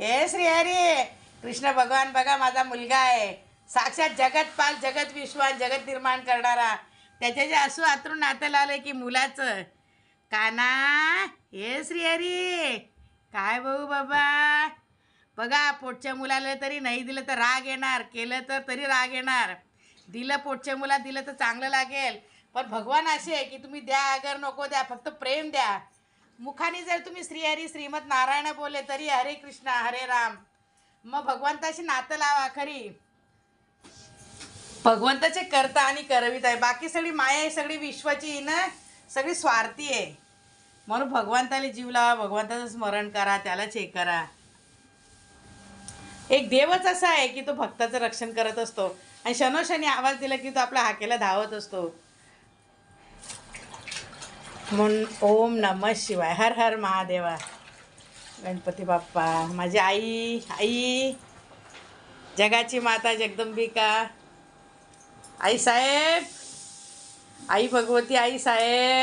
हे श्रीहरी कृष्ण भगवान बघा माझा मुलगा आहे. साक्षात जगतपाल जगत विश्वास जगत निर्माण करणारा. त्याचे जे असू आतरून नातं लावलं की मुलाचं. काना हे श्रीहरी काय भाऊ बाबा? बघा पोटच्या मुलाला तरी नाही दिलं तर राग येणार केलं तर तरी राग येणार. दिलं पोटच्या मुला दिलं तर चांगलं लागेल. पण भगवान असे आहे की तुम्ही द्या अगर नको द्या फक्त प्रेम द्या. मुखाने जर तुम्ही श्रीहरी श्रीमत नारायण बोलले तरी हरे कृष्णा हरे राम. मग भगवंताशी नातं लावा खरी. भगवंताचे करता आणि करवीत आहे. बाकी सगळी माया आहे सगळी विश्वाची ना? सगळी स्वार्थी आहे. म्हणून भगवंताला जीव लावा भगवंताचं स्मरण करा त्यालाच हे करा. एक देवच असा आहे की तो भक्ताचं रक्षण करत असतो. आणि शनोशनी आवाज दिला की तो आपल्या हाकेला धावत असतो. म्हणून ओम नम शिवाय हर हर महादेवा गणपती बाप्पा माझी आई आई जगाची माता जगदंबिका आई साहेब आई भगवती आई साहेब